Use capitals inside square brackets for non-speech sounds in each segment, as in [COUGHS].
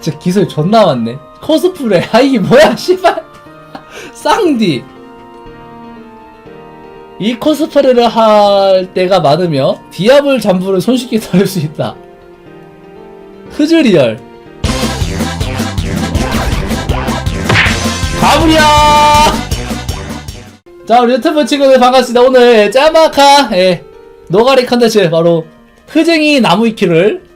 진짜 기술 존나 많네. 코스프레. [LAUGHS] 아, 이게 뭐야, 씨발. 쌍디. 이 코스프레를 할 때가 많으며 디아블 잠부를 손쉽게 다룰 수 있다. 흐즈리얼. 가브리야! 자, 우리 유튜브 친구들 반갑습니다. 오늘 짜마카, 예, 노가리 컨텐츠, 바로 흐쟁이 나무 위키를,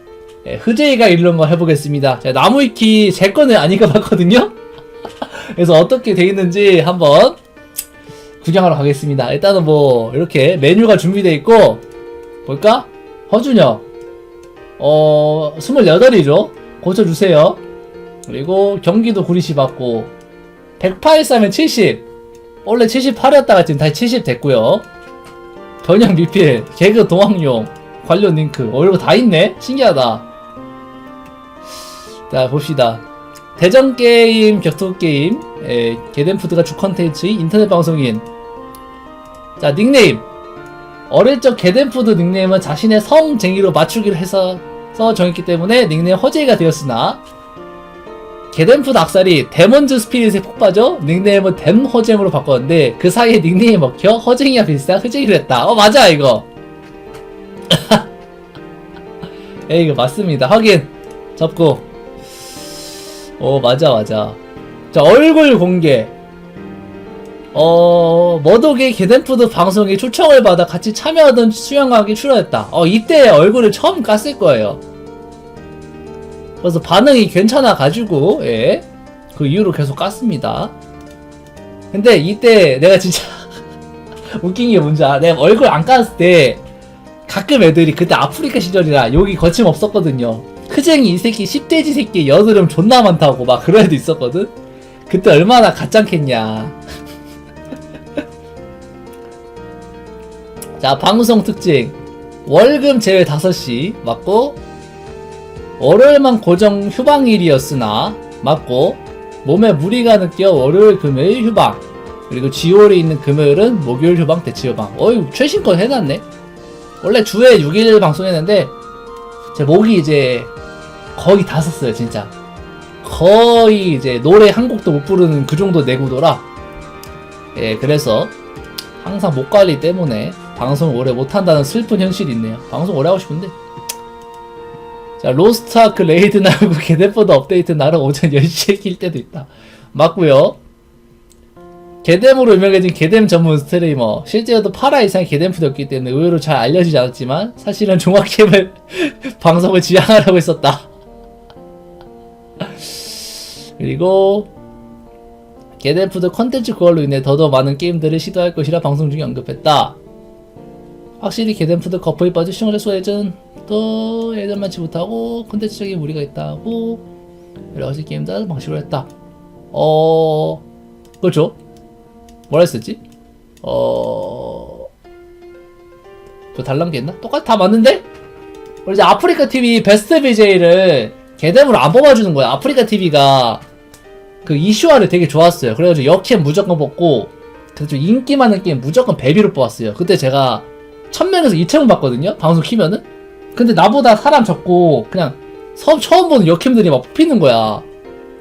예, 흐쟁이가 이런 거 해보겠습니다. 자, 나무위키 제 거는 안 읽어봤거든요? [LAUGHS] 그래서 어떻게 돼 있는지 한번 구경하러 가겠습니다. 일단은 뭐, 이렇게 메뉴가 준비되어 있고, 볼까? 허준혁. 어, 28이죠? 고쳐주세요. 그리고 경기도 구리시 받고, 183에 70. 원래 78이었다가 지금 다시 70 됐고요. 변형 미필, 개그 동학용, 관련 링크. 어, 이거 다 있네? 신기하다. 자, 봅시다. 대전 게임, 격투 게임, 에, 게덴푸드가 주 컨텐츠, 인터넷 방송인. 자, 닉네임. 어릴 적 게덴푸드 닉네임은 자신의 성쟁이로 맞추기로 해서 써 정했기 때문에 닉네임 허재가 되었으나 게덴푸드 악살이 데몬즈 스피릿에 푹 빠져 닉네임을 댐허잼으로 바꿨는데 그 사이에 닉네임이 먹혀 허쟁이와 비슷한 흐쟁이를 했다. 어 맞아 이거. [LAUGHS] 에 이거 맞습니다. 확인. 접고. 어 맞아 맞아. 자 얼굴 공개. 어 머독의 게덴푸드 방송에 초청을 받아 같이 참여하던 수영하기 출연했다. 어 이때 얼굴을 처음 깠을 거예요. 그래서 반응이 괜찮아 가지고 예. 그 이후로 계속 깠습니다. 근데 이때 내가 진짜 [LAUGHS] 웃긴 게 뭔지 알아? 내가 얼굴 안 깠을 때 가끔 애들이 그때 아프리카 시절이라 여기 거침 없었거든요. 크쟁이 이 새끼 10대지 새끼 여드름 존나 많다고 막 그런 애도 있었거든. 그때 얼마나 가짱했냐. [LAUGHS] 자 방송 특징 월급 제외 5시 맞고 월요일만 고정 휴방일이었으나 맞고 몸에 무리가 느껴 월요일 금요일 휴방 그리고 지월에 있는 금요일은 목요일 휴방 대치 휴방 어이 최신권 해놨네 원래 주에 6일 방송했는데 제 목이 이제 거의 다 썼어요 진짜 거의 이제 노래 한 곡도 못 부르는 그 정도 내구도라 예 그래서 항상 목 관리 때문에 방송 오래 못한다는 슬픈 현실이 있네요 방송 오래 하고 싶은데 자, 로스트아크 레이드 나오고 [LAUGHS] 게덴포드 업데이트 나랑 오전 10시에 킬 때도 있다. 맞고요 게뎀으로 유명해진 게뎀 전문 스트리머. 실제로도 8화 이상의 게뎀푸드였기 때문에 의외로 잘 알려지지 않았지만 사실은 종합게임을 [LAUGHS] 방송을 지향하라고 했었다. [LAUGHS] 그리고 게덴푸드 컨텐츠 그걸로 인해 더더 많은 게임들을 시도할 것이라 방송 중에 언급했다. 확실히 게덴푸드 거포에 빠져 시청자 수 예전도 예전만치 못하고 컨텐츠적인 무리가 있다고 여러 가지 게임들 방식으로 했다. 어 그렇죠. 뭐라 했었지? 어... 뭐 달란 게 있나? 똑같이 다 맞는데? 우리 이제 아프리카 TV 베스트 BJ를 개뎀으로 안 뽑아주는 거야. 아프리카 TV가 그 이슈화를 되게 좋았어요. 그래가지고 역캠 무조건 뽑고 그래서 좀 인기 많은 게임 무조건 베비로 뽑았어요. 그때 제가 천명에서 이채용 받거든요. 방송 키면은. 근데 나보다 사람 적고 그냥 서, 처음 보는 역캠들이 막 뽑히는 거야.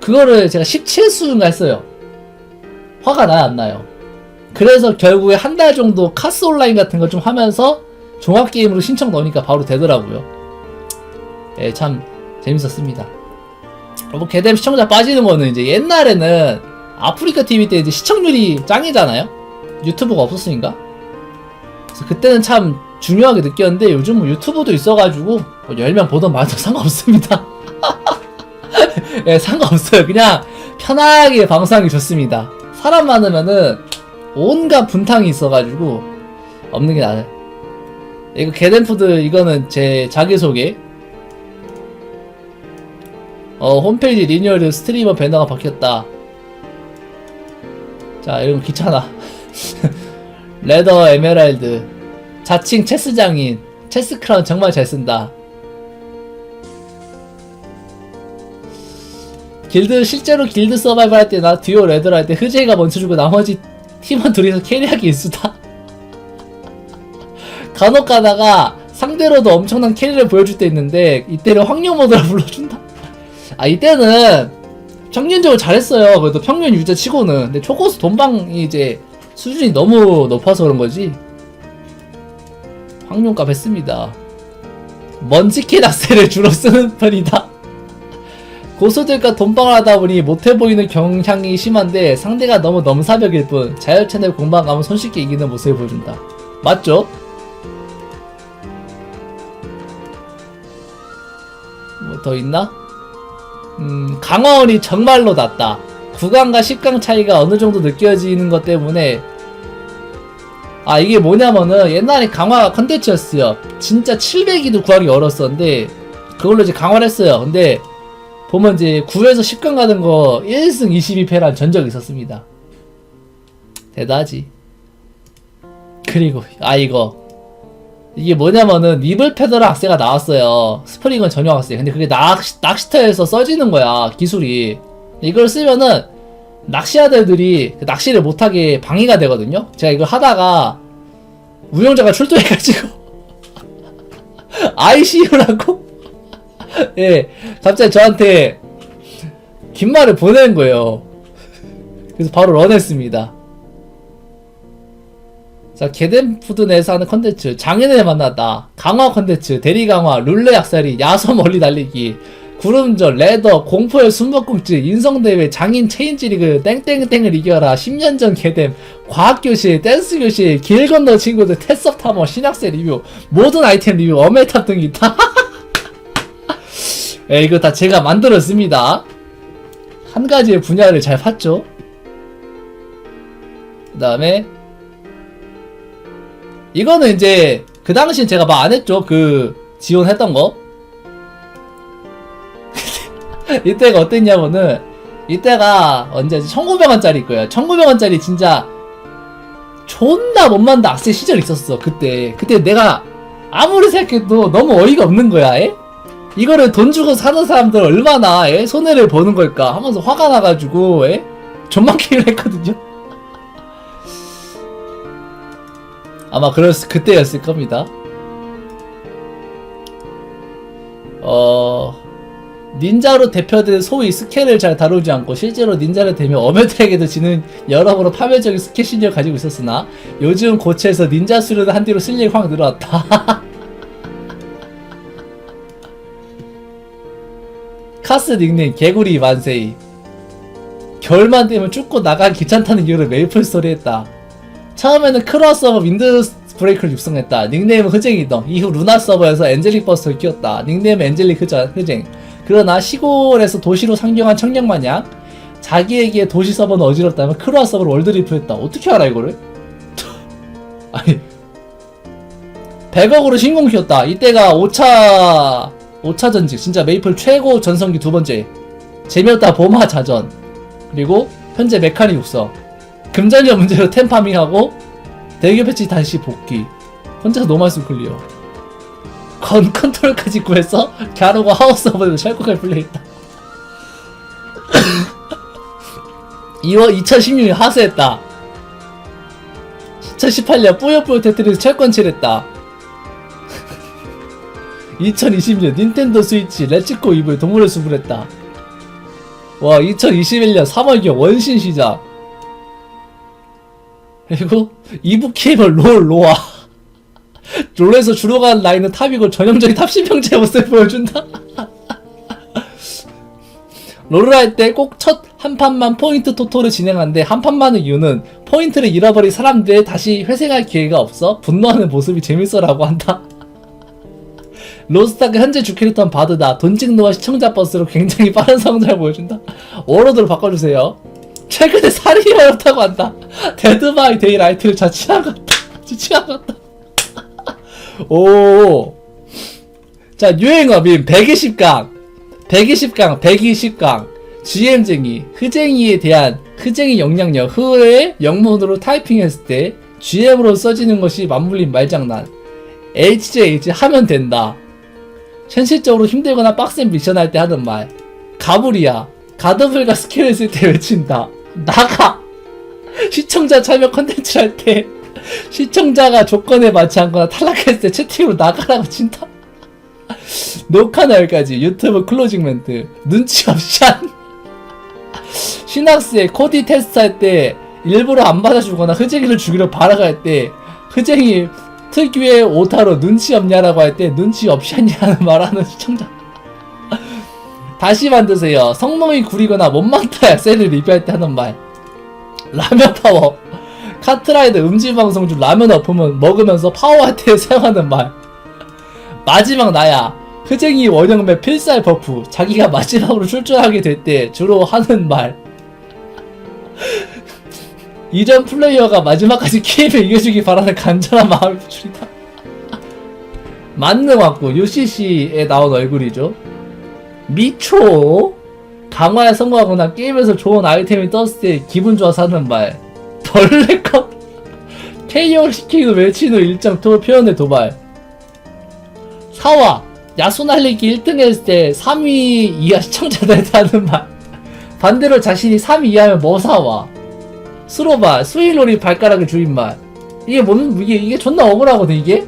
그거를 제가 17수인가 했어요. 화가 나요, 안 나요? 그래서 결국에 한 달 정도 카스 온라인 같은 거좀 하면서 종합 게임으로 신청 넣으니까 바로 되더라고요. 예, 참 재밌었습니다. 뭐 개뎀 시청자 빠지는 거는 이제 옛날에는 아프리카 TV 때 이제 시청률이 짱이잖아요. 유튜브가 없었으니까. 그래서 그때는 참 중요하게 느꼈는데 요즘 뭐 유튜브도 있어가지고 뭐 10명 보던 말도 [LAUGHS] 상관없습니다. [LAUGHS] 예, 상관없어요. 그냥 편하게 방송하기 좋습니다. 사람 많으면은 온갖 분탕이 있어가지고 없는 게 나아요. 이거 게덴푸드 이거는 제 자기소개. 어 홈페이지 리뉴얼 스트리머 배너가 바뀌었다. 자 이런 거 귀찮아. [LAUGHS] 레더 에메랄드 자칭 체스 장인 체스 크라운 정말 잘 쓴다. 길드 실제로 길드 서바이벌 할 때나 듀오 레더를 할 때 흐제이가 멈춰주고 나머지 팀원 둘이서 캐리하기 일수다. 간혹 가다가 상대로도 엄청난 캐리를 보여줄 때 있는데 이때를 황룡 모드라 불러준다. 아 이때는 평균적으로 잘했어요. 그래도 평균 유저 치고는. 근데 초고수 돈방이 이제 수준이 너무 높아서 그런 거지. 황룡값 했습니다. 먼지킷 악셀을 주로 쓰는 편이다. 고수들과 돈방을 하다 보니 못해 보이는 경향이 심한데 상대가 너무 넘사벽일 뿐 자율 채널 공방 가면 손쉽게 이기는 모습을 보여준다. 맞죠? 뭐 더 있나? 음, 강화원이 정말로 낮다. 9강과 10강 차이가 어느 정도 느껴지는 것 때문에 아 이게 뭐냐면은 옛날에 강화 컨텐츠였어요. 진짜 700이도 구하기 어려웠었는데 그걸로 이제 강화를 했어요. 근데 보면 이제 9에서 10강 가는 거 1승 22패란 전적이 있었습니다. 대단하지. 그리고 아 이거 이게 뭐냐면은 니블 패더라 악세가 나왔어요. 스프링은 전용 악세. 근데 그게 낚시, 낚시터에서 써지는 거야 기술이. 이걸 쓰면은 낚시하들들이 그 낚시를 못하게 방해가 되거든요. 제가 이걸 하다가 운영자가 출동해가지고 ICU라고 예 갑자기 저한테 긴 말을 보낸 거예요. 그래서 바로 런했습니다. 자, 게덴푸드 내에서 하는 컨텐츠, 장인을 만났다, 강화 컨텐츠, 대리 강화, 룰레 약살이, 야소 멀리 달리기, 구름전, 레더, 공포의 숨바꼭질, 인성대회, 장인 체인지 리그, 땡땡땡을 이겨라, 10년 전 게뎀, 과학교실, 댄스교실, 길 건너 친구들, 테스업 타머, 신학세 리뷰, 모든 아이템 리뷰, 어메탑 등이 다. [LAUGHS] 예, 이거 다 제가 만들었습니다. 한 가지의 분야를 잘 팠죠. 그 다음에, 이거는 이제 그 당시엔 제가 막안 했죠. 그 지원했던 거. [LAUGHS] 이때가 어땠냐면은 이때가 언제지? 1900원짜리 거예요. 1900원짜리 진짜 존나 못 만다 악세 시절 있었어. 그때. 그때 내가 아무리 생각해도 너무 어이가 없는 거야. 에? 이거를 돈 주고 사는 사람들 얼마나 에? 손해를 보는 걸까 하면서 화가 나가지고 에? 게임을 했거든요. 아마 그럴 수- 그때였을 겁니다. 어 닌자로 대표된 소위 스케를 잘 다루지 않고 실제로 닌자를 대며 어메들에게도 지는 여러모로 파멸적인 스케 실력을 가지고 있었으나 요즘 고체에서 닌자 수련을 한 뒤로 실력이 확 늘어났다. [LAUGHS] 카스 닉네임 개구리 만세이 겨울만 되면 춥고 나가기 귀찮다는 이유로 메이플 스토리 했다. 처음에는 크로아 서버 윈드 브레이크를 육성했다. 닉네임은 흐쟁이동. 이후 루나 서버에서 엔젤릭 버스를 키웠다. 닉네임은 엔젤릭 흐전, 흐쟁. 그러나 시골에서 도시로 상경한 청년 마냥 자기에게 도시 서버는 어지럽다면 크로아 서버를 월드리프 했다. 어떻게 알아 이거를? [LAUGHS] 아니 100억으로 신공 키웠다. 이때가 5차 5차 전직 진짜 메이플 최고 전성기 두 번째. 재미없다 보마 자전. 그리고 현재 메카닉 육성. 금전적 문제로 템 파밍하고 대교 패치 다시 복귀. 혼자서 말씀 클리어. 건 컨트롤까지 구해서 갸루가 하우스 오브에서 샬코를 플레이했다. [COUGHS] 2월 2016년 하수했다. 2018년 뿌요뿌요 테트리스 철권 칠했다. 2020년 닌텐도 스위치 렛츠고 이브에 동물의 숲을 했다. 와 2021년 3월경 원신 시작 그리고 이북케이블 롤 로아. 롤에서 주로 간 라인은 탑이고 전형적인 탑 신병제 모습을 보여준다. [LAUGHS] 롤을 할 때 꼭 첫 한 판만 포인트 토토를 진행하는데 한 판만의 이유는 포인트를 잃어버린 사람들 다시 회생할 기회가 없어 분노하는 모습이 재밌어라고 한다. [LAUGHS] 로스타크 현재 주캐릭터는 바드다 돈찍노와 시청자 버스로 굉장히 빠른 성장을 보여준다. 워로드로 바꿔주세요. 최근에 살인이 어렵다고 한다. 데드 바이 데이 라이트를 자취하갔다. 지치하갔다. 오. 자, 유행어민 120강. 120강, 120강. GM쟁이, 흐쟁이에 대한 흐쟁이 영향력, 흐의 영문으로 타이핑했을 때 GM으로 써지는 것이 맞물린 말장난. HJH 하면 된다. 현실적으로 힘들거나 빡센 미션 할 때 하는 말. 가브리야. 가드블과 스킬을 쓸때 외친다. 나가! 시청자 참여 컨텐츠 할 때 시청자가 조건에 맞지 않거나 탈락했을 때 채팅으로 나가라고 친다. 녹화는 여기까지. 유튜브 클로징 멘트. 눈치 없이 한 신학스에 코디 테스트 할 때 일부러 안 받아주거나 흐쟁이를 죽이려 바라갈 때 흐쟁이 특유의 오타로 눈치 없냐라고 할 때 눈치 없이 하냐는 말하는 시청자. 다시 만드세요. 성nom이 구리거나 못망타야 셀을 리뷰할 때 하는 말 라면 파워. 카트라이더 음질 방송 중 라면 엎으면 먹으면서 파워할 때 [LAUGHS] 사용하는 말. 마지막 나야. 흐쟁이 원형매 필살 버프. 자기가 마지막으로 출전하게 될 때 주로 하는 말. [LAUGHS] 이전 플레이어가 마지막까지 게임을 이겨주기 바라는 간절한 마음을 부출이다. [LAUGHS] 만능 왔고 UCC에 나온 얼굴이죠. 미초 강화에 성공하거나 게임에서 좋은 아이템이 떴을 때 기분 좋아서 하는 말. 벌레컷 [LAUGHS] KO 시키고 외치는 일정 토 표현의 도발. 사와. 야수 날리기 1등 했을 때 3위 이하 시청자들한테 하는 말. 반대로 자신이 3위 이하면 뭐 사와? 스로바 스웨일로리 발가락의 주인 말. 이게 뭔 이게 이게 존나 억울하거든 이게?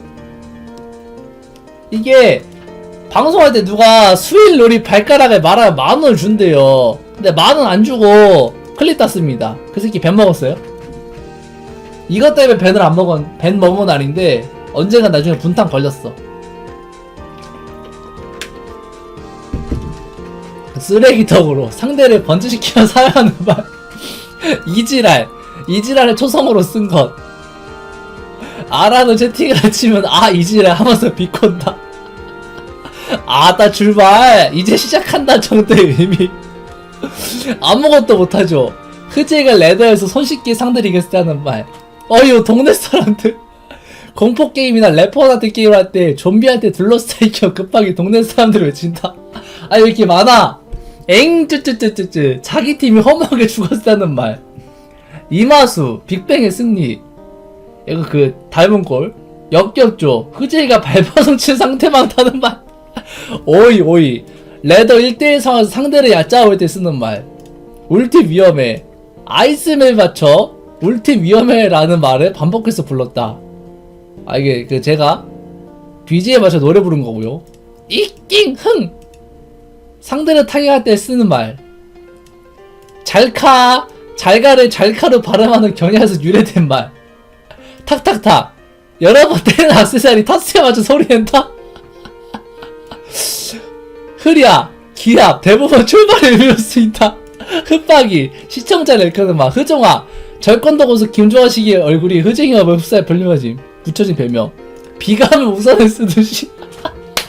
이게 방송할 때 누가 스웨일로리 발가락에 말하면 만 원을 준대요. 근데 만 원 안 주고 클릭 땄습니다. 그 새끼 벤 먹었어요? 이것 때문에 벤을 안 먹은 벤 먹은 건 아닌데 언젠가 나중에 분탕 걸렸어. 쓰레기턱으로 상대를 번지시키며 [LAUGHS] 사용하는 말. 이지랄. 이지랄을 초성으로 쓴 것. 아라는 채팅을 [LAUGHS] 치면 아 이지랄 하면서 비콘다 아나 출발! 이제 시작한다 정도의 의미. 아무것도 못하죠. 흐제가 레더에서 손쉽게 상대를 하는 말. 어휴 동네 사람들. 공포 게임이나 래퍼 같은 게임을 할 때 좀비한테 둘러싸이켜 급하게 동네 사람들을 외친다. 아 이렇게 많아. 엥 쯔쯔쯔쯔쯔 자기 팀이 허무하게 죽었다는 말. 이마수 빅뱅의 승리. 이거 그 닮은 꼴. 역겹죠 흐제이가 발버둥 친 상대방 타는 말 오이 오이. 레더 1대1 상황에서 상대를 얕잡을 때 쓰는 말. 울티 위험해. 아이스멜 맞춰 울티 위험해 라는 말을 반복해서 불렀다. 아 이게 그 제가 BG에 맞춰 노래 부른 거고요. 이낑 흥! 상대를 타격할 때 쓰는 말. 잘카 잘가를 잘카로 발음하는 경향에서 유래된 말. 탁탁탁. 여러 번 [LAUGHS] 때리는 악세사리 타스에 맞춰 소리 낸다 흐리야 기합 대부분 출발을 이룰 수 있다. 흡박이 시청자를 일컫는 말 흐정아 절권도 고수 김조아식의 얼굴이 흐쟁이와 흡사에 불림하짐 붙여진 별명. 하면 우산을 쓰듯이.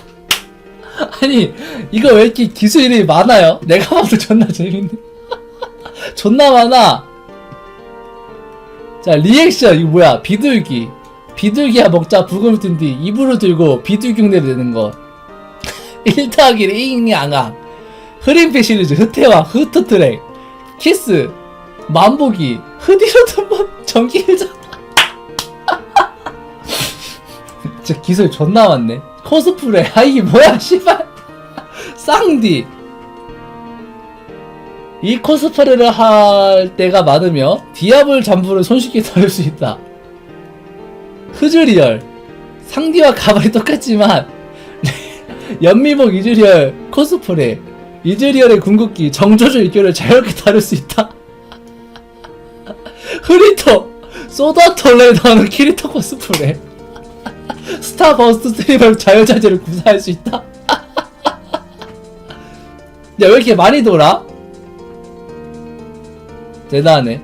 [LAUGHS] 아니 이거 왜 이렇게 기술 이름이 많아요? 내가 봐도 존나 재밌네. [LAUGHS] 존나 많아. 자 리액션 이거 뭐야? 비둘기. 비둘기야 먹자. 부금을 뜬 뒤. 입으로 들고 비둘기 흉내를 내는 거 1더하기 1이 앙앙 흐림피 시리즈 흐태와 흐트트랙 키스 만보기 흐디로드만 전기회전. [LAUGHS] 진짜 기술 존나 많네. 코스프레 아 이게 뭐야 씨발. 쌍디. 이 코스프레를 할 때가 많으며 디아블 잠부를 손쉽게 다룰 수 있다. 흐즈리얼. 상디와 가발이 똑같지만 연미복 이즈리얼 코스프레. 이즈리얼의 궁극기 정조주 일교를 자유롭게 다룰 수 있다. [LAUGHS] 흐리토 소다톨레 나오는 키리토 코스프레. 스타버스트 스트리머 자유자재를 구사할 수 있다. [LAUGHS] 야왜 이렇게 많이 돌아? 대단하네.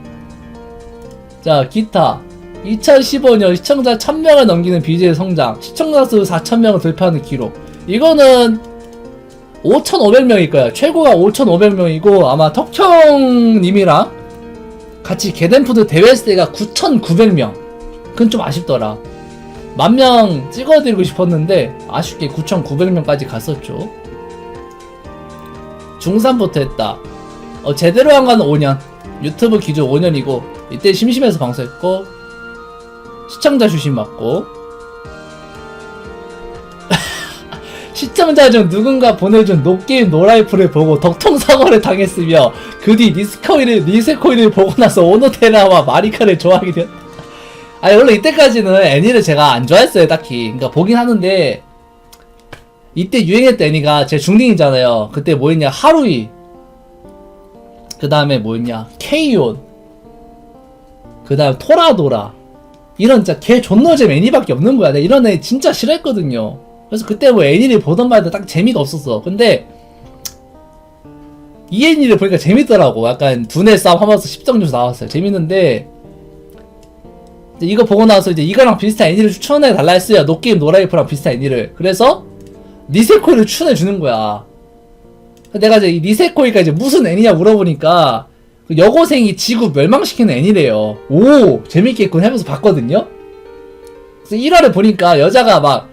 자 기타. 2015년 시청자 1000명을 넘기는 BJ 성장. 시청자 수 4000명을 돌파하는 기록 이거는 5,500명일 거야. 최고가 5,500명이고 아마 턱형님이랑 같이 게덴푸드 대회 했을 때가 9,900명. 그건 좀 아쉽더라. 만 명 찍어드리고 싶었는데 아쉽게 9,900명까지 갔었죠. 중3부터 했다. 어, 제대로 한 건 5년. 유튜브 기준 5년이고 이때 심심해서 방송했고 시청자 주신 받고 시청자 중 누군가 보내준 노게임 노라이프를 보고 덕통사고를 당했으며 그 뒤 니스코이를 니세코이를 보고 나서 오노테라와 마리카를 좋아하게 되었다. 아니 원래 이때까지는 애니를 제가 안 좋아했어요 딱히. 그러니까 보긴 하는데 이때 유행했던 애니가 제 중딩이잖아요. 그때 뭐였냐? 하루이. 그 다음에 뭐였냐? 케이온. 그 다음 토라도라. 이런 진짜 개 존노잼 애니밖에 없는 거야. 내가 이런 애 진짜 싫어했거든요. 그래서 그때 뭐 애니를 보던 말도 딱 재미가 없었어. 근데 이 애니를 보니까 재밌더라고. 약간 두뇌 싸움 하면서 10점 주 나왔어요. 재밌는데 이거 보고 나서 이제 이거랑 비슷한 애니를 추천해 달라 했어요. 노게임 노라이프랑 비슷한 애니를. 그래서 니세코이를 추천해 주는 거야. 내가 이제 이 니세코이가 이제 무슨 애니냐 물어보니까 그 여고생이 지구 멸망시키는 애니래요. 오 재밌겠군 하면서 봤거든요. 그래서 1화를 보니까 여자가 막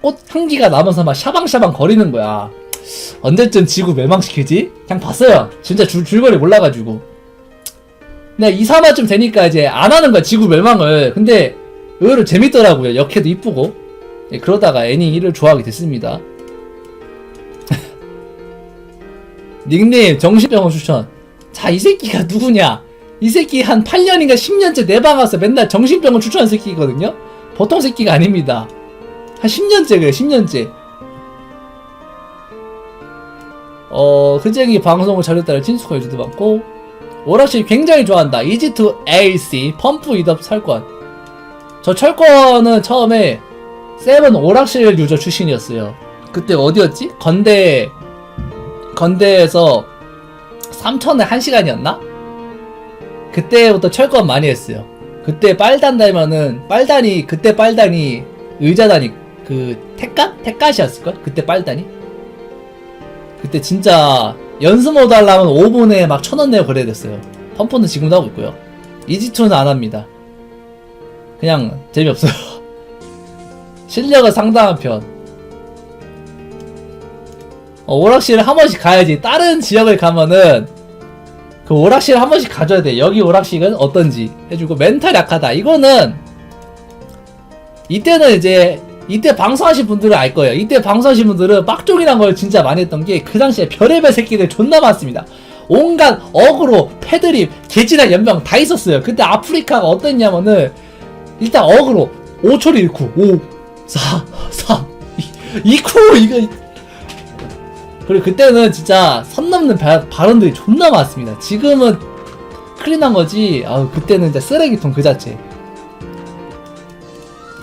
꽃 향기가 나면서 막 샤방샤방 거리는 거야. 언제쯤 지구 멸망시키지? 그냥 봤어요. 진짜 줄, 줄거리 몰라가지고. 근데 2, 3화쯤 되니까 이제 안 하는 거야, 지구 멸망을. 근데 의외로 재밌더라고요. 역해도 이쁘고. 예, 그러다가 애니를 좋아하게 됐습니다. [LAUGHS] 닉네임 정신병원 추천. 자, 이 새끼가 누구냐? 이 새끼 한 8년인가 10년째 내 방 와서 맨날 정신병원 추천하는 새끼거든요? 보통 새끼가 아닙니다. 한 10년째 그래, 10년째. 어, 흐쟁이 방송을 잘했다는 친숙한 유저도 많고, 오락실 굉장히 좋아한다. 이지2 AC, 펌프 이덥 철권. 저 철권은 처음에 세븐 오락실 유저 출신이었어요. 그때 어디였지? 건대, 건대에서 3천에 1시간이었나? 그때부터 철권 많이 했어요. 그때 빨단 달면은, 빨단이, 그때 빨단이 의자단이 그, 택갓? 택갓이었을걸? 그때 빨단이? 그때 진짜 연습 모드 하려면 5분에 막 천 원 내고 그래야 됐어요. 펌프는 지금도 하고 있고요. 이지2는 안 합니다. 그냥 재미없어요. [LAUGHS] 실력은 상당한 편. 어, 오락실 한 번씩 가야지. 다른 지역을 가면은 그 오락실 한 번씩 가줘야 돼. 여기 오락실은 어떤지 해주고 멘탈 약하다. 이거는 이때는 이제 이때 방송하신 분들은 알 거예요. 이때 방송하신 분들은 빡종이란 걸 진짜 많이 했던 게 그 당시에 별의별 새끼들 존나 많습니다. 온갖 어그로, 패드립, 개지나 연명 다 있었어요. 그때 아프리카가 어땠냐면은 일단 어그로 5초를 1쿠 5 4 3 2, 2쿠 이거 그리고 그때는 진짜 선 넘는 바, 발언들이 존나 많았습니다. 지금은 클린한 거지. 아 그때는 진짜 쓰레기통 그 자체.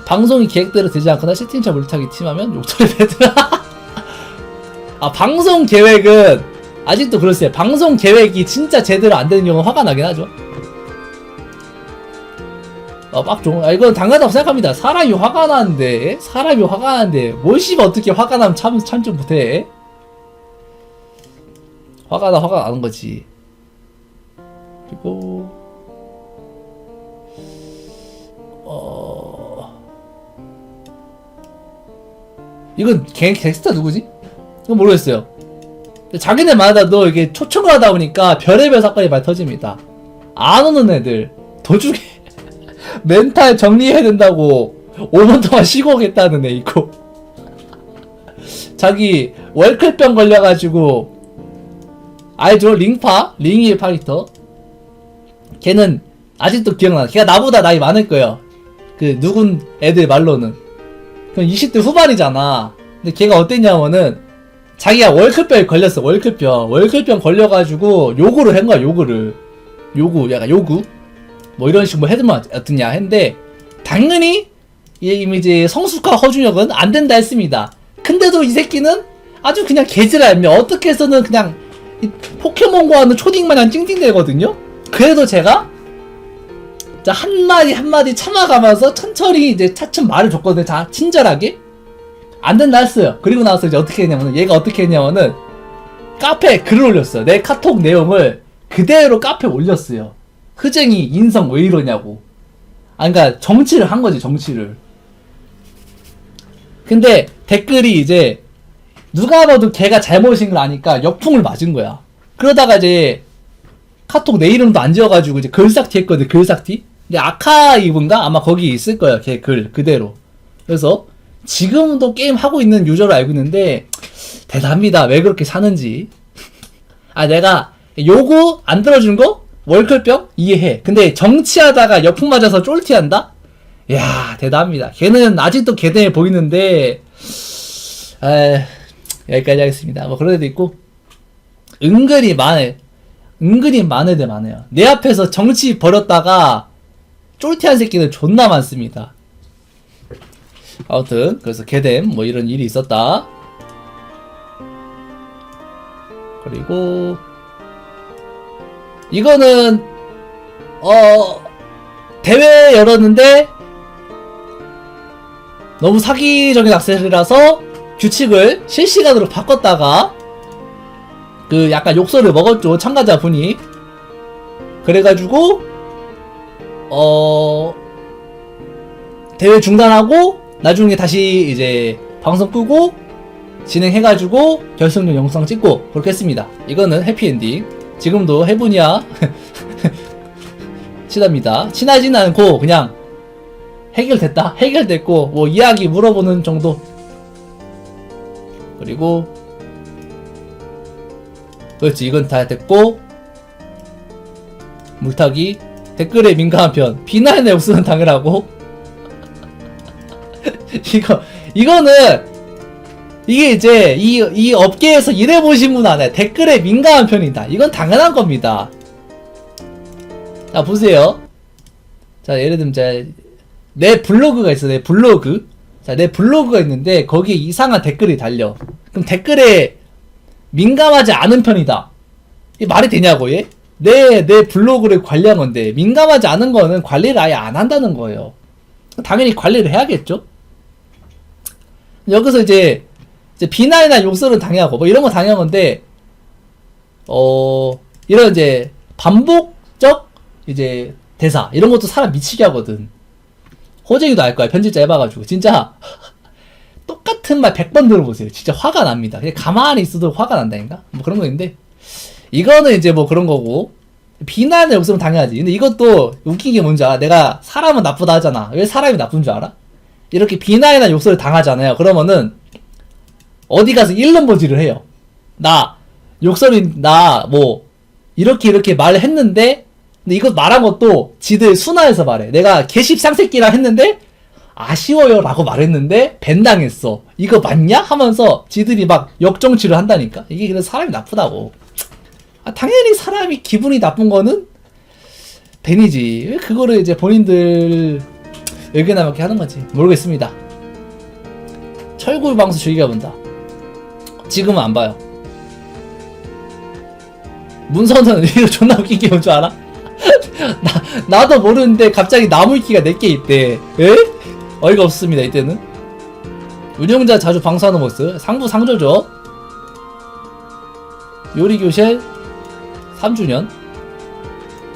방송이 계획대로 되지 않거나 세팅차 물타기 팀하면 욕설이 되더라. [LAUGHS] 아 방송 계획은 아직도 그렇어요. 방송 계획이 진짜 제대로 안 되는 경우는 화가 나긴 하죠. 어, 빡종. 아, 이건 당연하다고 생각합니다. 사람이 화가 나는데, 사람이 화가 나는데, 뭘 씨발 어떻게 화가 나면 참, 참 좀 못해. 화가 나, 화가 나는 거지. 그리고, 어, 이건 갱, 갱스타 누구지? 이건 모르겠어요. 자기네마다도 이게 초청을 하다 보니까 별의별 사건이 많이 터집니다. 안 오는 애들, 도중에 [LAUGHS] 멘탈 정리해야 된다고 5분 동안 쉬고 오겠다는 애 있고 자기 월클병 걸려가지고 알죠? 링파? 링이 파리터 걔는 아직도 기억나 걔가 나보다 나이 많을 거예요 그 누군 애들 말로는 그럼 20대 후반이잖아 근데 걔가 어땠냐면은 자기가 월클병에 걸렸어 월클병 월클병 걸려가지고 요구를 한 거야 요구를 요구 약간 요구 뭐 이런 식으로 헤드만 어떠냐 했는데 당연히 이 이미지 성숙화 허준혁은 안 된다 했습니다. 근데도 이 새끼는 아주 그냥 개질알며 어떻게 해서는 그냥 이 포켓몬과는 초딩 마냥 찡찡대거든요. 그래도 제가 자 한마디 한마디 참아가면서 천천히 이제 차츰 말을 줬거든요. 자 친절하게 안 된다 했어요. 그리고 나서 이제 어떻게 했냐면은 얘가 어떻게 했냐면은 카페에 글을 올렸어요. 내 카톡 내용을 그대로 카페에 올렸어요. 흐쟁이 인성 왜 이러냐고. 아, 그니까 정치를 한 거지, 정치를. 근데 댓글이 이제 누가 봐도 걔가 잘못인 걸 아니까 역풍을 맞은 거야. 그러다가 이제 카톡 내 이름도 안 지어가지고 이제 글삭티 했거든, 글삭티. 근데 아카이브인가? 아마 거기 있을 거야, 걔 글, 그대로. 그래서 지금도 게임 하고 있는 유저로 알고 있는데 대단합니다. 왜 그렇게 사는지. [LAUGHS] 아, 내가 요거 안 들어준 거? 월클병? 이해해. 근데 정치하다가 역풍 맞아서 쫄티한다? 야 대단합니다. 걔는 아직도 개대해 보이는데, 에, 여기까지 하겠습니다. 뭐 그런 애도 있고 은근히 많아요. 은근히 많은 애들 많아요. 내 앞에서 정치 버렸다가 쫄티한 새끼들 존나 많습니다. 아무튼 그래서 개뎀 뭐 이런 일이 있었다. 그리고 이거는 어 대회 열었는데 너무 사기적인 악셀이라서 규칙을 실시간으로 바꿨다가 그 약간 욕설을 먹었죠 참가자 분이 그래가지고 어 대회 중단하고 나중에 다시 이제 방송 끄고 진행해가지고 결승전 영상 찍고 그렇게 했습니다. 이거는 해피엔딩. 지금도 해보냐? [LAUGHS] 친합니다. 친하진 않고 그냥 해결됐다. 해결됐고 뭐 이야기 물어보는 정도. 그리고 그렇지 이건 다 됐고. 물타기 댓글에 민감한 편. 비난의 옥수는 당연하고. [LAUGHS] 이거 이거는 이게 이제 이, 이 업계에서 일해보신 분 안에 댓글에 민감한 편이다. 이건 당연한 겁니다. 자 보세요. 자 예를 들면 자, 내 블로그가 있어 내 블로그. 자 내 블로그가 있는데 거기에 이상한 댓글이 달려. 그럼 댓글에 민감하지 않은 편이다. 이 말이 되냐고, 얘? 내, 내 블로그를 관리한 건데, 민감하지 않은 거는 관리를 아예 안 한다는 거예요. 당연히 관리를 해야겠죠? 여기서 이제, 이제 비난이나 욕설은 당연하고, 뭐 이런 거 당연한 건데, 어, 이런 이제, 반복적, 이제, 대사, 이런 것도 사람 미치게 하거든. 호쟁이도 알 거야, 편집자 해봐가지고. 진짜, [LAUGHS] 똑같은 말 100번 들어보세요. 진짜 화가 납니다. 그냥 가만히 있어도 화가 난다니까? 뭐 그런 거 있는데, 이거는 이제 뭐 그런 거고, 비난을 없으면 당연하지. 근데 이것도 웃긴 게 뭔지 알아? 내가 사람은 나쁘다 하잖아. 왜 사람이 나쁜 줄 알아? 이렇게 비난이나 욕설을 당하잖아요. 그러면은, 어디 가서 일름보지를 해요. 나, 욕설이, 나, 뭐, 이렇게 이렇게 말을 했는데, 근데 이거 말한 것도 지들 순화해서 말해. 내가 개십상새끼라 했는데, 아쉬워요 라고 말했는데 벤당했어 이거 맞냐? 하면서 지들이 막 역정치를 한다니까 이게 그래서 사람이 나쁘다고 아, 당연히 사람이 기분이 나쁜 거는 벤이지. 왜 그거를 이제 본인들 의견에 맞게 하는 거지. 모르겠습니다. 철구 방수 주의가 본다. 지금은 안 봐요. 문선은 [LAUGHS] 이거 존나 웃긴 게 뭔 줄 알아? [LAUGHS] 나, 나도 모르는데 갑자기 나무위키가 4개 있대. 에? 어이가 없습니다 이때는. 운영자 자주 방수하는 모습. 상부 상조죠. 요리교실 3주년?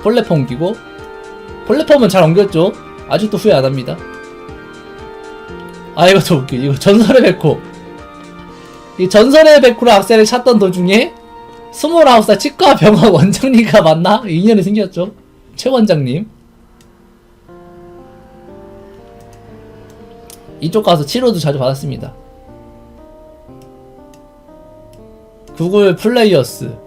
폴레폼 옮기고? 폴레폼은 잘 옮겼죠? 아직도 후회 안합니다. 아 이거 좀 웃겨. 이거 전설의 백호. 이 전설의 백호로 악셀을 찾던 도중에 29살 치과 병원 원장님과 만나 인연이 생겼죠. 최 원장님. 이쪽 가서 치료도 자주 받았습니다. 구글 플레이어스.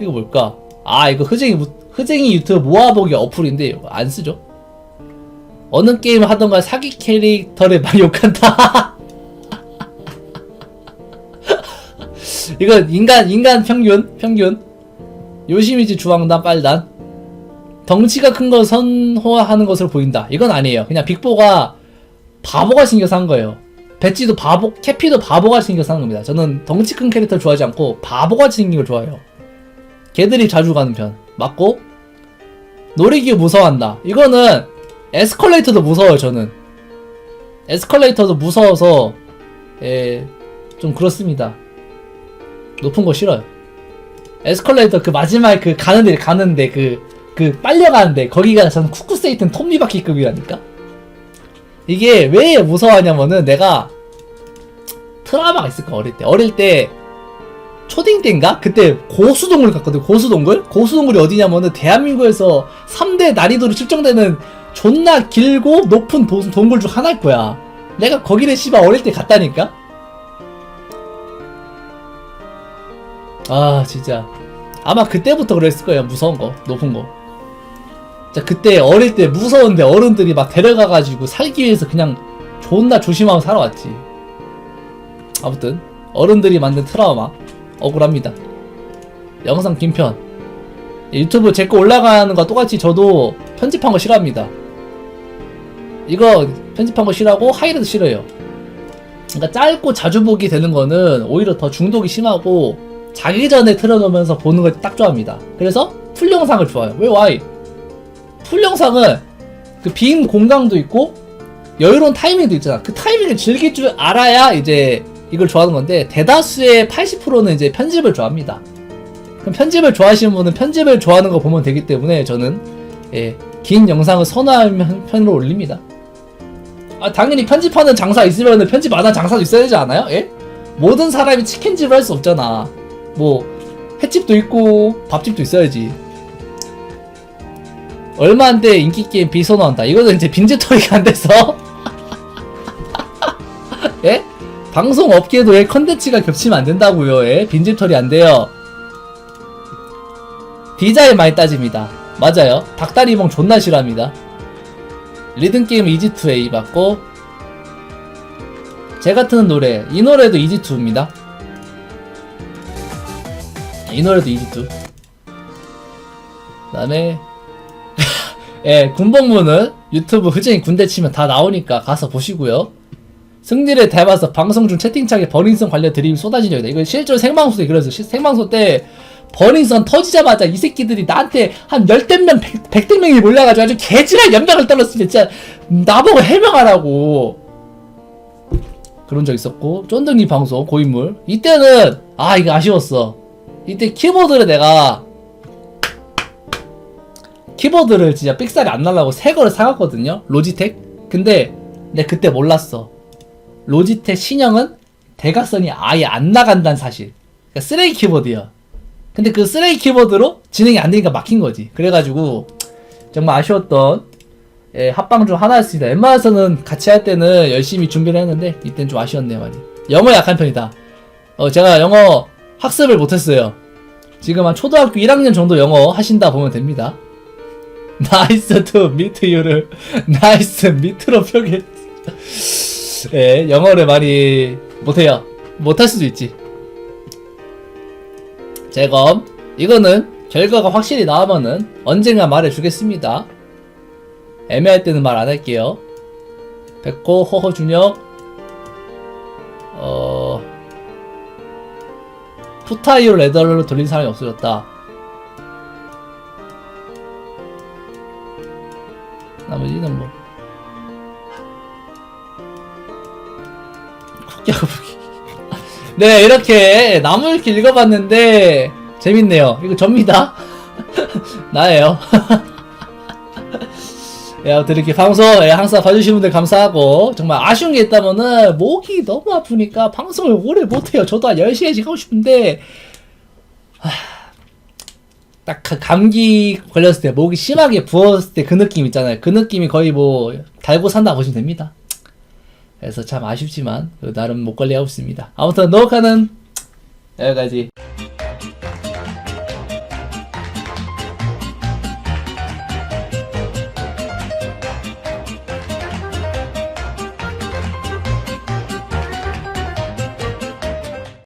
이거 뭘까? 아 이거 흐쟁이 무- 흐쟁이 유튜브 모아보기 어플인데 안 쓰죠? 어느 게임을 하던가 사기 캐릭터를 많이 [LAUGHS] 욕한다. [LAUGHS] 이건 인간 인간 평균 평균 요시미지 주황단 빨단 덩치가 큰 걸 선호하는 것으로 보인다. 이건 아니에요. 그냥 빅보가 바보가 생겨서 한 거예요. 배지도 바보, 캐피도 바보가 생겨서 한 겁니다. 저는 덩치 큰 캐릭터 좋아하지 않고 바보같이 생긴 걸 좋아해요. 걔들이 자주 가는 편. 맞고, 놀이기구 무서워한다. 이거는 에스컬레이터도 무서워요, 저는. 에스컬레이터도 무서워서, 예, 좀 그렇습니다. 높은 거 싫어요. 에스컬레이터 그 마지막에 그 가는 데, 가는데, 그, 그 빨려가는데, 거기가 저는 쿠쿠세이튼 톱니바퀴급이라니까? 이게 왜 무서워하냐면은 내가 트라우마가 있을 거야 어릴 때 어릴 때 초딩 때인가? 그때 고수동굴 갔거든 고수동굴? 고수동굴이 어디냐면은 대한민국에서 3대 난이도로 측정되는 존나 길고 높은 도, 동굴 중 하나일 거야. 내가 거기를 씨발 어릴 때 갔다니까? 아 진짜. 아마 그때부터 그랬을 거예요 무서운 거 높은 거. 자, 그때 어릴 때 무서운데 어른들이 막 데려가가지고 살기 위해서 그냥 존나 조심하고 살아왔지. 아무튼, 어른들이 만든 트라우마 억울합니다. 영상 긴 편 유튜브 제 거 올라가는 거 똑같이 저도 편집한 거 싫어합니다. 이거 편집한 거 싫어하고 하이라이트 싫어요. 그러니까 짧고 자주 보기 되는 거는 오히려 더 중독이 심하고 자기 전에 틀어놓으면서 보는 걸 딱 좋아합니다. 그래서 풀 영상을 좋아해요. 왜 와이? 풀 영상은 그 빈 공간도 있고 여유로운 타이밍도 있잖아. 그 타이밍을 즐길 줄 알아야 이제 이걸 좋아하는 건데 대다수의 80%는 이제 편집을 좋아합니다. 그럼 편집을 좋아하시는 분은 편집을 좋아하는 거 보면 되기 때문에 저는 예, 긴 영상을 선호하는 편으로 올립니다. 아 당연히 편집하는 장사 있으면 편집 안 하는 장사도 있어야 되지 않아요? 예? 모든 사람이 치킨집을 할 수 없잖아. 뭐 횟집도 있고 밥집도 있어야지. 얼마 안돼 인기 게임 비선호한다. 이거는 이제 빈집털이가 안 돼서 방송 업계도의 컨텐츠가 겹치면 안 된다고요. 예? 빈집털이 안 돼요. 디자인 많이 따집니다. 맞아요. 닭다리몽 존나 싫어합니다. 리듬게임 이지2A 맞고 제 같은 노래 이 노래도 이지2입니다. 이 노래도 이지2 그 다음에 [LAUGHS] 예 군복무는 유튜브 흐쟁이 군대 치면 다 나오니까 가서 보시고요. 승리를 닮아서 방송 중 채팅창에 버닝썬 관련 드림이 쏟아진 적이다. 이거 실제로 생방송 때 그래서 시- 생방송 때 버닝썬 터지자마자 이 새끼들이 나한테 한 열댓 명, 백, 백대 명이 몰려가지고 아주 개지랄 연병을 떨었을 때 진짜 나보고 해명하라고. 그런 적 있었고 쫀득이 방송 고인물. 이때는 아 이거 아쉬웠어. 이때 키보드를 내가 키보드를 진짜 삑살이 안 날라고 새 거를 사갔거든요. 로지텍. 근데 내 그때 몰랐어 로지텍 신형은 대각선이 아예 안 나간다는 사실. 그러니까 쓰레기 키보드야 근데 그 쓰레기 키보드로 진행이 안 되니까 막힌 거지. 그래가지고 정말 아쉬웠던 예, 합방 중 하나였습니다. 웬만해서는 같이 할 때는 열심히 준비를 했는데 이때는 좀 아쉬웠네요 많이. 영어 약한 편이다. 어, 제가 영어 학습을 못했어요. 지금 한 초등학교 1학년 정도 영어 하신다 보면 됩니다. [LAUGHS] 나이스 투 미트 유를 [LAUGHS] 나이스 미트로 표기 [LAUGHS] 예, 영어를 많이 못해요. 못할 수도 있지. 재검 이거는 결과가 확실히 나오면은 언젠가 말해주겠습니다. 애매할 때는 말 안 할게요. 백호 호호 준혁. 어 푸타이오 레더를 돌린 사람이 없어졌다. 나머지는 뭐 부기. 네 이렇게 나무 이렇게 읽어봤는데 재밌네요. 이거 접니다. [LAUGHS] 나예요. [LAUGHS] 예, 아무튼 이렇게 방송 예, 항상 봐주시는 분들 감사하고 정말 아쉬운 게 있다면은 목이 너무 아프니까 방송을 오래 못해요. 저도 한 10시간씩 하고 싶은데 딱그 감기 걸렸을 때 목이 심하게 부었을 때 그 느낌 있잖아요. 그 느낌이 거의 뭐 달고 산다 보시면 됩니다 그래서 참 아쉽지만 그 나름 목 관리하고 있습니다. 아무튼 노력하는 여기까지